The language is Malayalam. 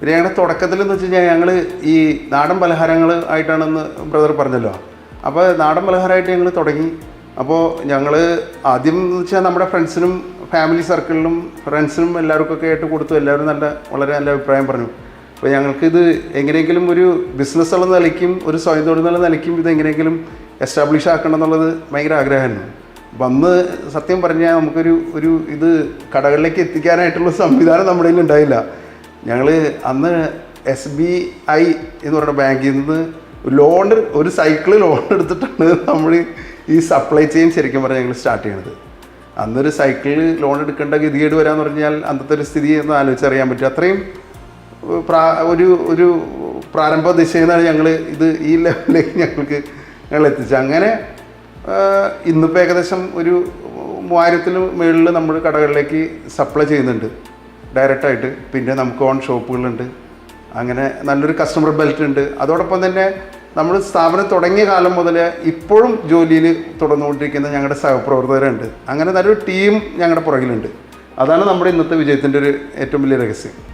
പിന്നെ ഞങ്ങളുടെ തുടക്കത്തിൽ എന്ന് വെച്ച് കഴിഞ്ഞാൽ ഞങ്ങൾ ഈ നാടൻ പലഹാരങ്ങൾ ആയിട്ടാണെന്ന് ബ്രദർ പറഞ്ഞല്ലോ. അപ്പോൾ നാടൻ പലഹാരമായിട്ട് ഞങ്ങൾ തുടങ്ങി. അപ്പോൾ ഞങ്ങൾ ആദ്യം എന്ന് വെച്ചാൽ നമ്മുടെ ഫ്രണ്ട്സിനും ഫാമിലി സർക്കിളിലും ഫ്രണ്ട്സിനും എല്ലാവർക്കൊക്കെ ആയിട്ട് കൊടുത്തു. എല്ലാവരും നല്ല വളരെ നല്ല അഭിപ്രായം പറഞ്ഞു. അപ്പോൾ ഞങ്ങൾക്കിത് എങ്ങനെയെങ്കിലും ഒരു ബിസിനസ് ഉള്ള നിലയ്ക്കും ഒരു സ്വയം തൊഴിൽ എന്നുള്ള നിലയ്ക്കും ഇത് എങ്ങനെയെങ്കിലും എസ്റ്റാബ്ലിഷ് ആക്കണം എന്നുള്ളത് ഭയങ്കര ആഗ്രഹമായിരുന്നു. വന്ന് സത്യം പറഞ്ഞാൽ നമുക്കൊരു ഒരു ഇത് കടകളിലേക്ക് എത്തിക്കാനായിട്ടുള്ള സംവിധാനം നമ്മുടെ കയ്യിൽ ഉണ്ടായില്ല ഞങ്ങൾ അന്ന് എസ് ബി ഐ എന്ന് പറയുന്ന ബാങ്കിൽ നിന്ന് ലോൺ ഒരു സൈക്കിൾ ലോൺ എടുത്തിട്ടാണ് നമ്മൾ ഈ സപ്ലൈ ചെയിൻ ശരിക്കും പറഞ്ഞാൽ ഞങ്ങൾ സ്റ്റാർട്ട് ചെയ്യണത്. അന്നൊരു സൈക്കിളിൽ ലോൺ എടുക്കേണ്ട ഗതികേട് വരാമെന്ന് പറഞ്ഞാൽ അന്നത്തെ ഒരു സ്ഥിതി എന്ന് ആലോചിച്ചറിയാൻ പറ്റും. അത്രയും പ്രാ ഒരു ഒരു പ്രാരംഭ ദിശയിൽ നിന്നാണ് ഞങ്ങൾ ഇത് ഈ ലെവലിലേക്ക് ഞങ്ങൾക്ക് ഞങ്ങൾ എത്തിച്ചത്. അങ്ങനെ ഇന്നിപ്പോൾ ഏകദേശം ഒരു മൂവായിരത്തിന് മുകളിൽ നമ്മൾ കടകളിലേക്ക് സപ്ലൈ ചെയ്യുന്നുണ്ട്. ഡയറക്റ്റായിട്ട്. പിന്നെ നമുക്ക് ഓൺ ഷോപ്പുകളുണ്ട്. അങ്ങനെ നല്ലൊരു കസ്റ്റമർ ബെൽറ്റ് ഉണ്ട്. അതോടൊപ്പം തന്നെ നമ്മൾ സ്ഥാപനം തുടങ്ങിയ കാലം മുതൽ ഇപ്പോഴും ജോലിയിൽ തുടർന്നുകൊണ്ടിരിക്കുന്ന ഞങ്ങളുടെ സഹപ്രവർത്തകരുണ്ട്. അങ്ങനെ നല്ലൊരു ടീം ഞങ്ങളുടെ പുറകിലുണ്ട്. അതാണ് നമ്മുടെ ഇന്നത്തെ വിജയത്തിന്റെ ഒരു ഏറ്റവും വലിയ രഹസ്യം.